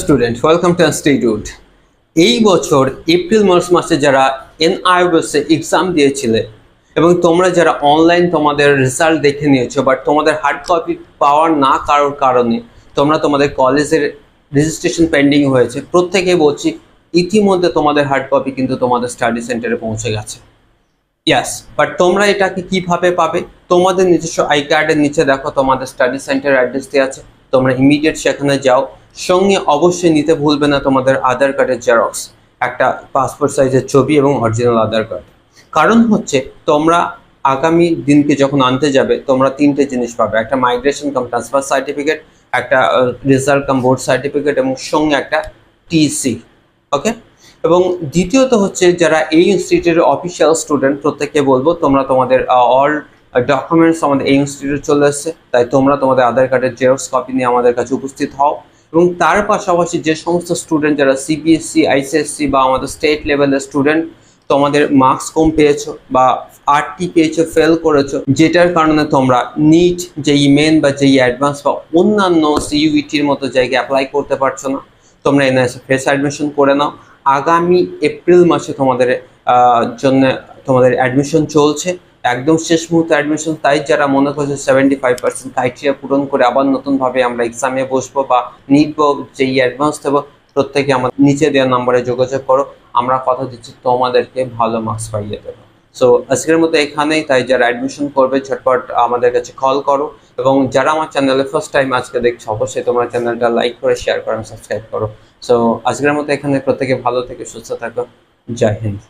Student welcome to institute এই বছর April March মাসে যারা এনআইওএসে এক্সাম দিয়েছিলে এবং তোমরা যারা অনলাইন তোমাদের রেজাল্ট দেখে নিয়েছো বাট তোমাদের হার্ড কপি পাওয়ার না কারোর কারণে তোমরা তোমাদের কলেজের রেজিস্ট্রেশন পেন্ডিং হয়েছে। প্রত্যেকে বলছি, ইতিমধ্যে তোমাদের হার্ড কপি কিন্তু তোমাদের স্টাডি সেন্টারে পৌঁছে গেছে। ইয়াস বাট তোমরা এটাকে কীভাবে পাবে? তোমাদের নিজস্ব আই কার্ডের নিচে দেখো, তোমাদের স্টাডি সেন্টার অ্যাড্রেস দেওয়া আছে। তোমরা ইমিডিয়েট সেখানে যাও। সঙ্গে অবশ্যই নিতে ভুলবে না তোমাদের আধার কার্ডের জেরক্স, একটা পাসপোর্ট সাইজের ছবি এবং অরিজিনাল আধার কার্ড। কারণ হচ্ছে, তোমরা আগামী দিনকে যখন আনতে যাবে, তোমরা তিনটে জিনিস পাবে, একটা মাইগ্রেশন কাম ট্রান্সফার সার্টিফিকেট একটা রেজাল্ট কাম বোর্ড সার্টিফিকেট এবং সঙ্গে একটা টিসি ওকে এবং দ্বিতীয়ত হচ্ছে, যারা এই ইনস্টিটিউটের অফিসিয়াল স্টুডেন্ট প্রত্যেককে বলব, তোমরা তোমাদের অল ডকুমেন্টস আমাদের এই ইনস্টিটিউট চলে এসছে, তাই তোমরা তোমাদের আধার কার্ডের জেরক্স কপি নিয়ে আমাদের কাছে উপস্থিত হও। এবং তার পাশাপাশি যে সমস্ত স্টুডেন্ট যারা সিবিএসসি আইসিএসসি বা আমাদের স্টেট লেভেলের স্টুডেন্ট তোমাদের মার্কস কম পেয়েছ বা আরটি পেয়েছ ফেল করেছ, যেটার কারণে তোমরা নিট যেই মেন বা যেই অ্যাডভান্স বা অন্যান্য সিইউইটির মতো জায়গায় অ্যাপ্লাই করতে পারছ না, তোমরা এনআইএসে ফ্রেশ অ্যাডমিশন করে নাও। আগামী এপ্রিল মাসে তোমাদের জন্য তোমাদের অ্যাডমিশন চলছে। একদম শেষ মুহূর্তে অ্যাডমিশন তাই যারা মনে করছে সেভেন্টি ফাইভ পার্সেন্ট ক্রাইটেরিয়া পূরণ করে আবার নতুনভাবে আমরা এক্সামে বসবো বা নিটবো যেই অ্যাডভান্স দেবো, প্রত্যেকে আমার নিচে দেওয়া নাম্বারে যোগাযোগ করো। আমরা কথা দিচ্ছি তোমাদেরকে, ভালো মার্কস পাইয়ে দেবো। সো আজকের মতো এখানেই, তাই যারা অ্যাডমিশন করবে, ঝটপট আমাদের কাছে কল করো। এবং যারা আমার চ্যানেলে ফার্স্ট টাইম আজকে দেখছ, অবশ্যই তোমরা চ্যানেলটা লাইক করে শেয়ার করো সাবস্ক্রাইব করো। সো আজকের মতো এখানে প্রত্যেকে ভালো থেকে, সুস্থ থাকো। জয় হিন্দ।